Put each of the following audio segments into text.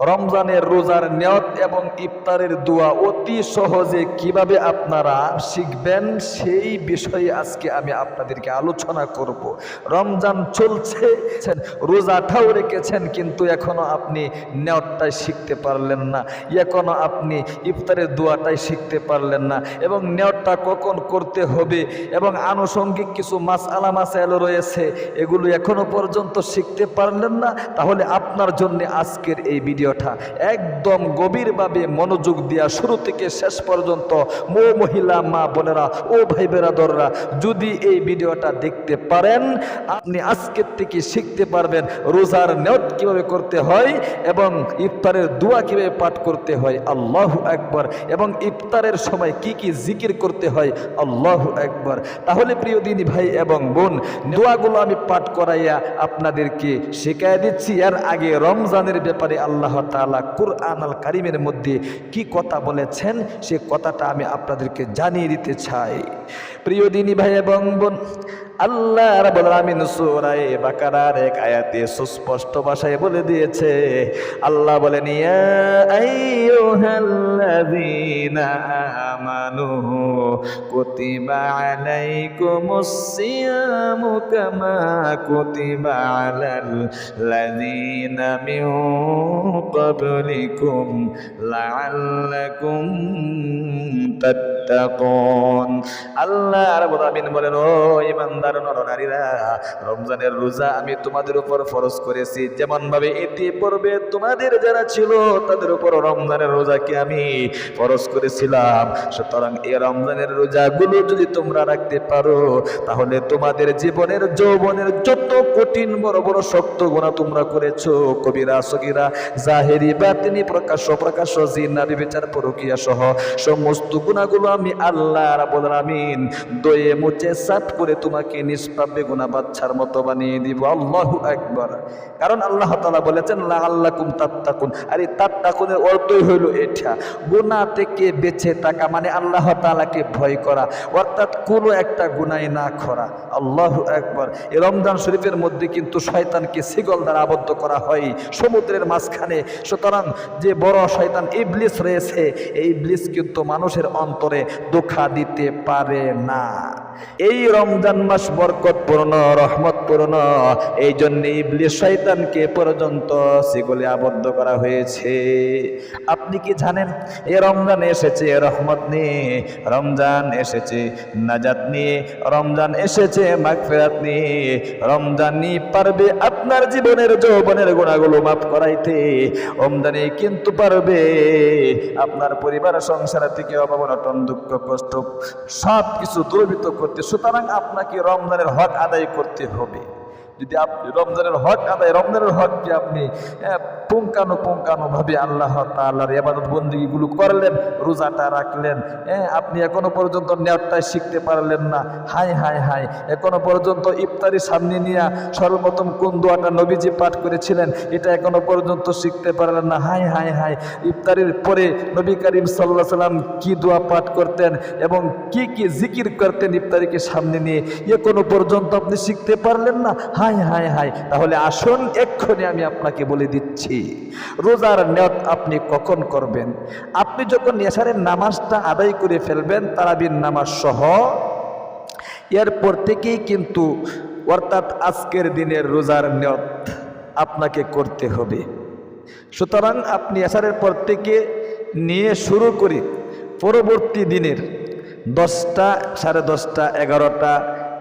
রমজানের রোজার নিয়ত এবং ইফতারের দোয়া অতি সহজে কীভাবে আপনারা শিখবেন সেই বিষয়ে আজকে আমি আপনাদেরকে আলোচনা করব। রমজান চলছে, রোজাটাও রেখেছেন, কিন্তু এখনও আপনি নেয়তটাই শিখতে পারলেন না। এখনও আপনি ইফতারের দোয়াটাই শিখতে পারলেন না এবং নেয়তটা কখন করতে হবে এবং আনুষঙ্গিক কিছু মাস আলা মাসাইল রয়েছে, এগুলো এখনও পর্যন্ত শিখতে পারলেন না। তাহলে আপনার জন্য আজকের এই ভিডিওটা একদম গভীরভাবে মনোযোগ দেওয়া শুরু থেকে শেষ পর্যন্ত, মো মহিলা, মা বোনেরা, ও ভাই বেরাদররা, যদি এই ভিডিওটা দেখতে পারেন, আপনি আজকের থেকে শিখতে পারবেন রোজার নেয়ত কীভাবে করতে হয় এবং ইফতারের দোয়া কীভাবে পাঠ করতে হয়। আল্লাহ একবার এবং ইফতারের সময় কি কি জিকির করতে হয়? আল্লাহ একবার তাহলে প্রিয় দিনী ভাই এবং বোন, দোয়াগুলো আমি পাঠ করাইয়া আপনাদেরকে শেখায় দিচ্ছি। এর আগে রমজানের ব্যাপারে আল্লাহ তাআলা কুরআন আল কারিমের মধ্যে কি কথা বলেছেন? সে কথাটা আমি আপনাদেরকে জানিয়ে দিতে চাই। প্রিয় দিনী ভাই এবং বোন, আল্লাহ রাব্বুল আলামিন বাকারার এক আয়াতে সুস্পষ্ট ভাষায় বলে দিয়েছে। আল্লাহ বলেন, ইয়া আইয়ুহাল্লাযীনা আমানু কুতিবা আলাইকুমুস সিয়ামু কামা কুতিবা আলাল লাযীনা মিন ক্বাবলিকুম লাআল্লাকুম আল্লাহ বলেন ও নরনারীরা, রমজানের রোজা আমি তোমাদের উপর ফরজ করেছি। যেমন ভাবে পড়বে তোমাদের যারা ছিল, তাদের উপর রমজানের রোজাকে আমি ফরজ করেছিলাম। সুতরাং এই রমজানের যদি তোমরা রাখতে পারো, তাহলে তোমাদের জীবনের, যৌবনের যত কঠিন, বড় বড়, শক্ত গুণা তোমরা করেছ। কবিরা, সগিরা, জাহেরি, বাতিনি প্রকাশ্য প্রকাশ্য জিন্না বিবেচার পরকিয়া সহ সমস্ত গুণাগুলো আমি আল্লাহ রাব্বুল আলামিন দয়ে মুচে সাফ করে তোমাকে নিষ্পাপে গুণা বাচ্চার মতো বানিয়ে দিব। আল্লাহু একবার কারণ আল্লাহ তাআলা বলেছেন লা আল্লাকুম তাত্তাকুন। আর এই তাত্তাকুনের অর্থই হইল এটা। গুনাহ থেকে বেঁচে থাকা মানে আল্লাহ তাআলাকে ভয় করা। অর্থাৎ কোনো একটা গুনাহ না করা। আল্লাহু একবার এই রমজান শরীফের মধ্যে কিন্তু শয়তানকে সিগল দ্বারা আবদ্ধ করা হয়। সমুদ্রের মাঝখানে সুতরাং যে বড় শয়তান ইবলিস রয়েছে, এই ইবলিস কিন্তু মানুষের অন্তরে ধোঁকা দিতে পারে না। এই রমজান মাস বরকতপূর্ণ, রহমতপূর্ণ। এই জন্য ইবলিস শয়তানকে পর্যন্ত সেগুলি আবদ্ধ করা হয়েছে। আপনি কি জানেন, এ রমজান এসেছে রহমত নিয়ে, রমজান এসেছে নাজাত নিয়ে, রমজান এসেছে মাগফিরাত নিয়ে। রমজানই পারবে আপনার জীবনের যৌবনের গুণাগুলো মাফ করাইতে রমজানে কিন্তু পারবে। আপনার পরিবার সংসার থেকে অভাব অনটন দুঃখ কষ্ট সব কিছু দুর্বৃত্ত করতে সুতরাং আপনাকে রমজানের হক আদায় করতে হবে। যদি আপনি রমজানের হক আদায়, রমজানের হককে আপনি পুঙ্কানো পুঙ্কানো ভাবে আল্লাহ তাল্লাহর এবাদত বন্দিগুলো করলেন, রোজাটা রাখলেন হ্যাঁ আপনি এখনও পর্যন্ত নেটটাই শিখতে পারলেন না। হাই হাই হাই এখনও পর্যন্ত ইফতারি সামনে নিয়ে সর্বপ্রথম কোন দোয়াটা নবীজি পাঠ করেছিলেন, এটা এখনও পর্যন্ত শিখতে পারলেন না। হাই হাই হাই ইফতারির পরে নবী করিম সাল্লাহ সাল্লাম কি দোয়া পাঠ করতেন এবং কি কি জিকির করতেন ইফতারিকে সামনে নিয়ে, এখনও পর্যন্ত আপনি শিখতে পারলেন না? হাই হাই হাই তাহলে আসুন, এক্ষুনি আমি আপনাকে বলে দিচ্ছি। রোজার নিয়ত আপনি কখন করবেন? আপনি যখন নেশারের নামাজটা আদায় করে ফেলবেন, তারাবির নামাজ সহ, এরপর থেকেই কিন্তু অর্থাৎ আজকের দিনের রোজার নিয়ত আপনাকে করতে হবে। সুতরাং আপনি এসারের পর থেকে নিয়ে শুরু করে পরবর্তী দিনের দশটা, সাড়ে দশটা, এগারোটা,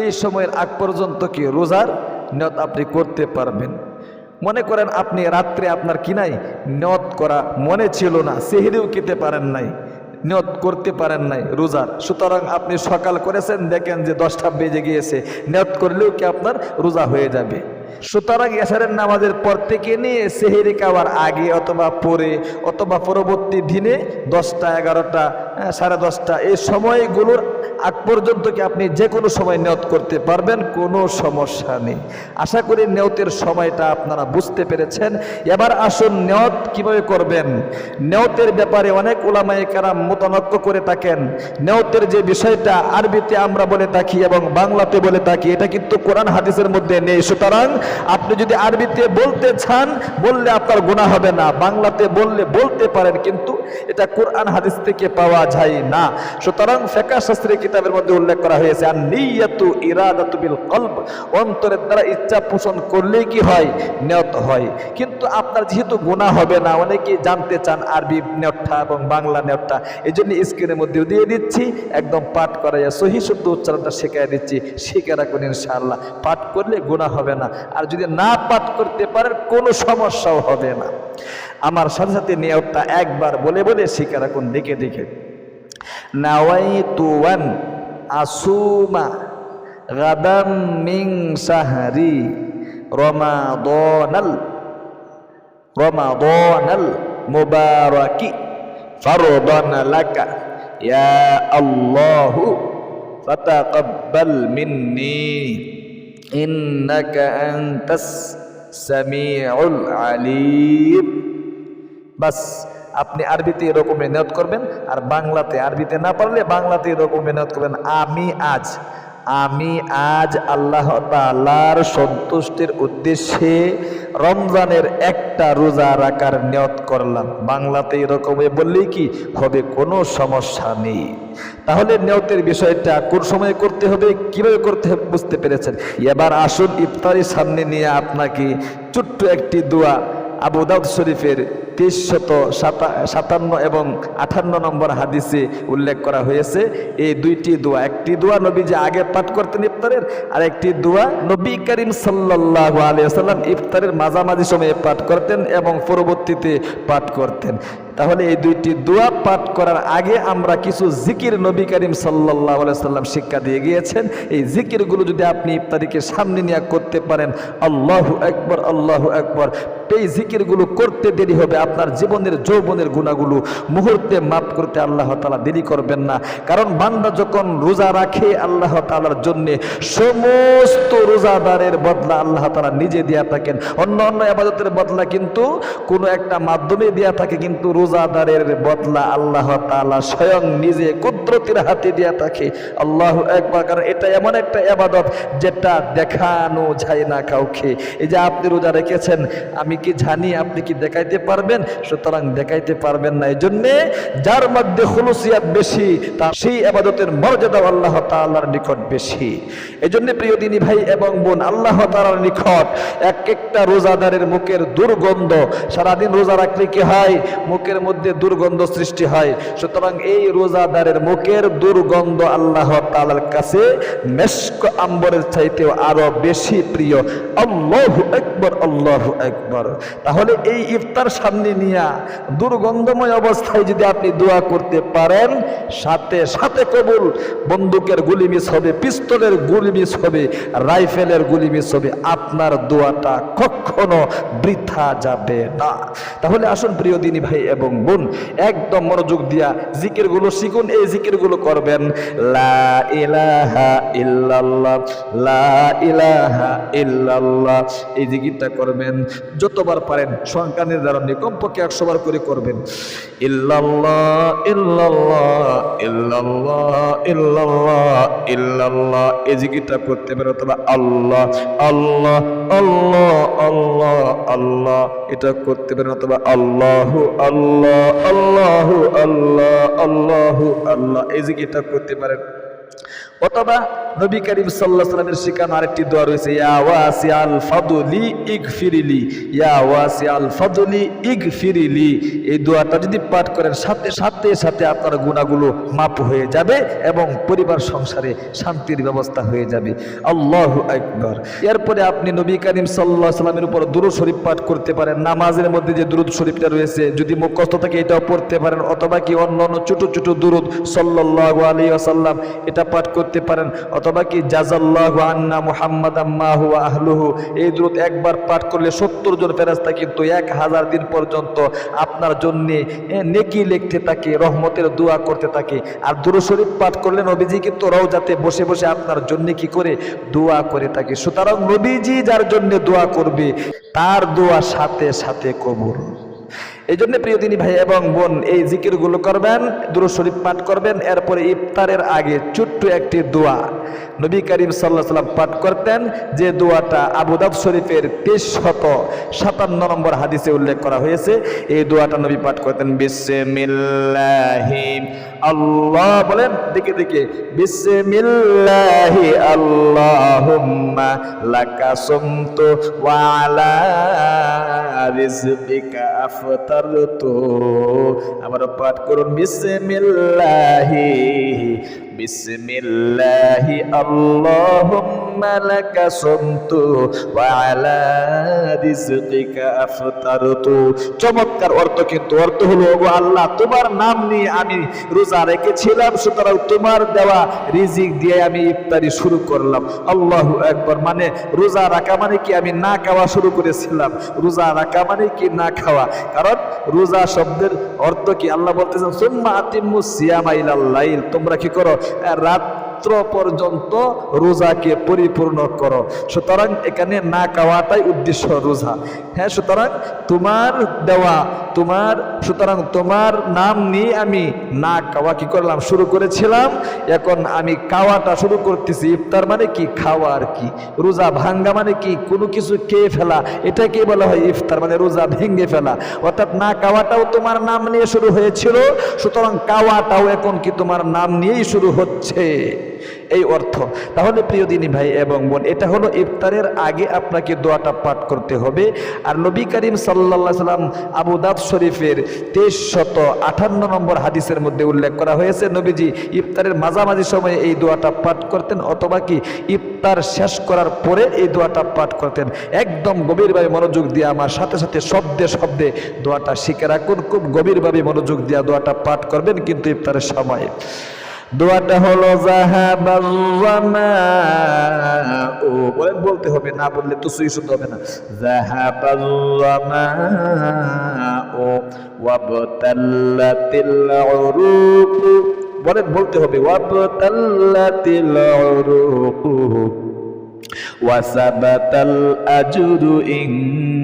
এই সময়ের আগ পর্যন্ত কি রোজার নিয়ত আপনি করতে পারবেন। মনে করেন আপনি রাত্রে আপনার কি নাই? নিয়ত করা মনে ছিল না, সেহেরিও খেতে পারেন নাই, নিয়ত করতে পারেন নাই রোজার সুতরাং আপনি সকাল করেছেন, দেখেন যে দশটা বেজে গিয়েছে, নিয়ত করলেও কি আপনার রোজা হয়ে যাবে। সুতরাং এসারের নামাজের পর থেকে নিয়ে সেহেরি খাওয়ার আগে অথবা পরে অথবা পরবর্তী দিনে দশটা, এগারোটা সাড়ে দশটা। এই সময়গুলোর আগ পর্যন্ত কি আপনি যে কোনো সময় নিয়ত করতে পারবেন? কোনো সমস্যা নেই। আশা করি নিয়তের সময়টা আপনারা বুঝতে পেরেছেন। এবার আসুন নিয়ত কীভাবে করবেন? নিয়তের ব্যাপারে অনেক ওলামায়ে কারাম মতানক্য করে থাকেন। নিয়তের যে বিষয়টা আরবিতে আমরা বলে থাকি এবং বাংলাতে বলে থাকি, এটা কিন্তু কোরআন হাদিসের মধ্যে নেই। সুতরাং আপনি যদি আরবিতে বলতে চান, বললে আপনার গুণা হবে না। বাংলাতে বললে বলতে পারেন, কিন্তু এটা কোরআন হাদিস থেকে পাওয়া যায় না সুতরাং ফেকা শাস্ত্রী কিতাবের মধ্যে উল্লেখ করা হয়েছে আর নিয়াতু ইরাদাতু বিল কলব। অন্তরের দ্বারা ইচ্ছা পোষণ করলেই কি হয়? নিয়ত হয়। কিন্তু আপনার যেহেতু গুণা হবে না অনেকেই জানতে চান আরবি নেটটা এবং বাংলা নেটটা এই জন্য স্ক্রিনের মধ্যে দিয়ে দিচ্ছি, একদম পাঠ করাইয়া সহি শুদ্ধ উচ্চারণটা শেখাই দিচ্ছি। শিখে রাখুন ইনশাআল্লাহ। পাঠ করলে গুণা হবে না। আর যদি না পাঠ করতে পারেন, কোনো সমস্যাও হবে না। আমার সাথে সাথে নিয়তটা একবার বলে বলে শিখে রাখুন, দেখে দেখে। nawaitu wan asuma غدا من شهر رمضان رمضان المبارك فرضا لك يا الله فتقبل مني إنك أنت السميع العليم بس আপনি আরবিতে এরকম মেহনত করবেন আর বাংলাতে, আরবিতে না পারলে বাংলাতে এরকম মেহনত করবেন। আমি আজ আমি আজ আল্লাহ তাআলার সন্তুষ্টির উদ্দেশ্যে রমজানের একটা রোজা রাখার নিয়ত করলাম। বাংলাতে এরকম বললেই কি হবে? কোনো সমস্যা নেই। তাহলে নিয়তের বিষয়টা কোন সময় করতে হবে? কীভাবে করতে হবে? বুঝতে পেরেছেন? এবার আসুন ইফতারি সামনে নিয়ে আপনাকে ছোট্ট একটি দোয়া আবু দাউদ শরীফের তেইশশত সাতান্ন এবং আঠান্ন নম্বর হাদিসে উল্লেখ করা হয়েছে, এই দুইটি দোয়া, একটি দোয়া নবী যে আগে পাঠ করতেন ইফতারের আর একটি দোয়া নবী করিম সাল্লাহ আলিয়াল্লাম ইফতারের মাঝামাঝি সময়ে পাঠ করতেন এবং পরবর্তীতে পাঠ করতেন। তাহলে এই দুইটি দোয়া পাঠ করার আগে আমরা কিছু জিকির নবী করিম সাল্লাহ সাল্লাম শিক্ষা দিয়ে গিয়েছেন। এই জিকিরগুলো যদি আপনি ইফতারিকে সামনে নিয়ে করতে পারেন, আল্লাহ একবার আল্লাহ একবার এই জিকিরগুলো করতে দেরি হবে। আপনার জীবনের যৌবনের গুণাগুলো মুহূর্তে মাফ করতে আল্লাহ তালা দেরি করবেন না। কারণ বান্দা যখন রোজা রাখে আল্লাহ তালার জন্যে সমস্ত রোজাদারের বদলা আল্লাহ তালা নিজে দেয়া থাকেন। অন্য অন্য আবাদতের বদলা কিন্তু কোনো একটা মাধ্যমে দেয়া থাকে, কিন্তু রোজাদারের বদলা আল্লাহ তালা স্বয়ং নিজে কুদরতির হাতে দেয়া থাকে আল্লাহ একবার, কারণ এটা এমন একটা আবাদত যেটা দেখানো যায় না কাউকে। এই যে আপনি রোজা রেখেছেন, আমি কি জানি আপনি কি দেখাইতে পারবেন? সুতরাং দেখাইতে পারবেন না। এই জন্যে যার মধ্যে খুলুসিয়াত বেশি, তার সেই আবাদতের মর্যাদা আল্লাহ তাআলার নিকট বেশি। এই জন্য প্রিয় দিনী ভাই এবং বোন, আল্লাহ তাআলার নিকট এক একটা রোজাদারের মুখের দুর্গন্ধ, সারাদিন রোজা রাখলে কি হয়? মুখের মধ্যে দুর্গন্ধ সৃষ্টি হয়। সুতরাং এই রোজাদারের মুখের দুর্গন্ধ আল্লাহ তাআলার কাছে মেশক আম্বরের চাইতেও আরও বেশি প্রিয়। আল্লাহ একবার আল্লাহ একবার তাহলে এই ইফতার সামনে নিয়ে দুর্গন্ধময় অবস্থায় যদি আপনি দোয়া করতে পারেন, সাথে সাথে কবুল। বন্দুকের গুলি মিস হবে, পিস্তলের গুলি মিস হবে, রাইফেলের গুলি মিস হবে, আপনার দোয়াটা কখনো বৃথা যাবে না। তাহলে আসুন প্রিয় দিনী ভাই এবং বোন, একদম মনোযোগ দিয়া জিকিরগুলো শিখুন। এই জিকিরগুলো করবেন এই জিকিরটা করবেন। যতবার পারেন সংখ্যা নির্ধারণ কমপক্ষে একশো বার করে করবেন। ইল্লাল্লাহ ইল্লাল্লাহ ইল্লাল্লাহ ইল্লাল্লাহ ইল্লাল্লাহ এই জিকিরটা করতে পারেন অথবা আল্লাহ আল্লাহ আল্লাহ আল্লাহ আল্লাহ এটা করতে পারেন অথবা আল্লাহ আল্লাহ আল্লাহ আল্লাহ আল্লাহ আল্লাহ এই জিকিরটা করতে পারেন। অথবা নবী করিম সাল্লাহ সাল্লামের শিখানো আরেকটি দোয়া রয়েছে, ইয়া ওয়াসি আল ফাদুলি ইগ ফিরিলি ইয়া ওয়াসি আল ফাদুলি ইগ ফিরিলি এই দোয়াটা যদি পাঠ করেন, সাথে সাথে সাথে আপনার গুণাগুলো মাপ হয়ে যাবে এবং পরিবার সংসারে শান্তির ব্যবস্থা হয়ে যাবে। আল্লাহ একবার এরপরে আপনি নবী করিম সাল্লাহ সাল্লামের উপর দুরুদ শরীফ পাঠ করতে পারেন, নামাজের মধ্যে যে দুরুদ শরীফটা রয়েছে, যদি মুখস্থ থাকে এটাও পড়তে পারেন, অথবা কি অন্য অন্য ছোট ছোট দুরুদ সাল্লাহ আলী আসাল্লাম এটা পাঠ করতে পারেন, অথবা কি জাজাল্লাহু আন্না মুহাম্মাদ আম্মাহু আহলুহু, এই দ্রুত একবার পাঠ করলে সত্তর জন ফেরাস্তা কিন্তু এক হাজার দিন পর্যন্ত আপনার জন্য নেকি লিখতে থাকে, রহমতের দোয়া করতে থাকে। আর দুরু শরীফ পাঠ করলে নবীজি কিন্তু রওজাতে বসে বসে আপনার জন্য কি করে? দোয়া করে থাকে। সুতরাং নবীজি যার জন্য দোয়া করবে, তার দোয়া সাথে সাথে কবুল। এই জন্য প্রিয় দিনী ভাই এবং বোন, এই জিকিরগুলো করবেন, দুরু শরীফ পাঠ করবেন, এরপরে ইফতারের আগে ছোট্ট একটি দোয়া। নবী করিম সাল্লাহ সাল্লাম পাঠ করতেন যে দোয়াটা আবুদাব শরীফের তেইশ শত সাতান্ন নম্বর হাদিসে উল্লেখ করা হয়েছে। এই দোয়াটা নবী পাঠ করতেন, বিসমিল্লাহি আল্লাহ বলেন, দেখে দেখে, বিসমিল্লাহি আল্লাহুম্মা লাকা সুমতু ওয়া আলা রিজকিকা আফতারতু। আবার পাঠ করুন, বিসমিল্লাহি বিসমিল্লাহি, আল্লাহুম্মা লাকা সুমতু ওয়া আলা রিজকিকা আফতারতু। চমৎকার অর্থ কিন্তু, অর্থ হলো, ওগো আল্লাহ, তোমার নাম নিয়ে আমি রোজা রেখেছিলাম, সুতরাং তোমার দেওয়া রিজিক দিয়ে আমি ইফতারি শুরু করলাম। আল্লাহু একবার মানে রোজা রাখা মানে কি? আমি না খাওয়া শুরু করেছিলাম। রোজা রাখা মানে কি? না খাওয়া। কারণ রোজা শব্দের অর্থ কি? আল্লাহ বলতেছেন, সুম্মা আতিম্মু সিয়ামা ইলাল লাইল। তোমরা কি করো? é errado. রাত্র পর্যন্ত রোজাকে পরিপূর্ণ করো। সুতরাং এখানে না খাওয়াটাই উদ্দেশ্য রোজা। হ্যাঁ সুতরাং তোমার দেওয়া, তোমার, সুতরাং তোমার নাম নিয়ে আমি না খাওয়া কি করলাম? শুরু করেছিলাম, এখন আমি খাওয়াটা শুরু করতেছি। ইফতার মানে কি? খাওয়া আর কি। রোজা ভাঙ্গা মানে কি? কোনো কিছু খেয়ে ফেলা। এটাকে বলা হয় ইফতার মানে রোজা ভেঙে ফেলা। অর্থাৎ না খাওয়াটাও তোমার নাম নিয়ে শুরু হয়েছিল, সুতরাং খাওয়াটাও এখন কি তোমার নাম নিয়েই শুরু হচ্ছে। এই অর্থ। তাহলে প্রিয় দিনী ভাই এবং বোন, এটা হলো ইফতারের আগে আপনাকে দোয়াটা পাঠ করতে হবে। আর নবী করিম সাল্লা সাল্লাম আবু দাদ শরীফের তেইশ শত আঠান্ন নম্বর হাদিসের মধ্যে উল্লেখ করা হয়েছে, নবীজি ইফতারের মাঝামাঝি সময়ে এই দোয়াটা পাঠ করতেন অথবা কি ইফতার শেষ করার পরে এই দোয়াটা পাঠ করতেন। একদম গভীরভাবে মনোযোগ দিয়ে আমার সাথে সাথে শব্দে শব্দে দোয়াটা শিখে রাখুন। খুব গভীরভাবে মনোযোগ দিয়ে দোয়াটা পাঠ করবেন কিন্তু ইফতারের সময়। দোয়াটা হলো ও বলেন বলতে হবে, না বললে তো সুই শুনতে হবে না। ও ওয়াবতাল্লাতিল উরুক বলেন বলতে হবে, ওয়াবতাল্লাতিল ওয়াসাবাতাল আজরু ইনশা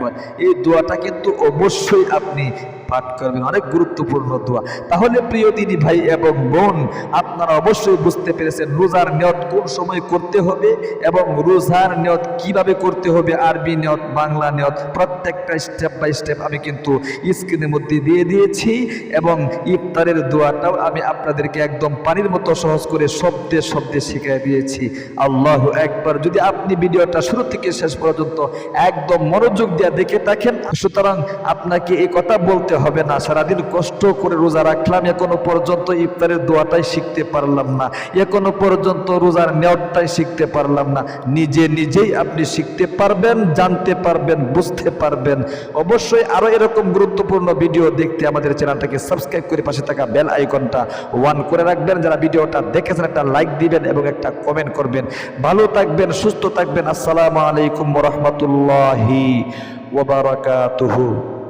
আকবার এই দোয়াটা কিন্তু অবশ্যই আপনি পাঠ করবেন, অনেক গুরুত্বপূর্ণ দোয়া। তাহলে প্রিয় দিনী ভাই এবং বোন, আপনারা অবশ্যই বুঝতে পেরেছেন রোজার নিয়ত কোন সময় করতে হবে এবং রোজার নিয়ত কীভাবে করতে হবে, আরবি নিয়ত, বাংলা নিয়ত, প্রত্যেকটা স্টেপ বাই স্টেপ আমি কিন্তু স্ক্রিনের মধ্যে দিয়ে দিয়েছি এবং ইফতারের দোয়াটাও আমি আপনাদেরকে একদম পানির মতো সহজ করে শব্দে শব্দে শিখিয়ে দিয়েছি। আল্লাহ একবার, যদি আপনি ভিডিওটা শুরু থেকে শেষ পর্যন্ত একদম মনোযোগ দিয়ে দেখে থাকেন সুতরাং আপনাকে এই কথা বলতে হবে না। সারাদিন কষ্ট করে রোজা রাখলাম, এখনও পর্যন্ত ইফতারের দোয়াটাই শিখতে পারলাম না। এখনও পর্যন্ত রোজার নেওয়াটাই শিখতে পারলাম না। নিজে নিজেই আপনি শিখতে পারবেন, জানতে পারবেন, বুঝতে পারবেন। অবশ্যই আরও এরকম গুরুত্বপূর্ণ ভিডিও দেখতে আমাদের চ্যানেলটাকে সাবস্ক্রাইব করে পাশে থাকা বেল আইকনটা ওয়ান করে রাখবেন। যারা ভিডিওটা দেখেছেন, একটা লাইক দিবেন এবং একটা কমেন্ট করবেন। ভালো থাকবেন, সুস্থ থাকবেন। আসসালামু আলাইকুম রহমতুল্লাহি। وبركاته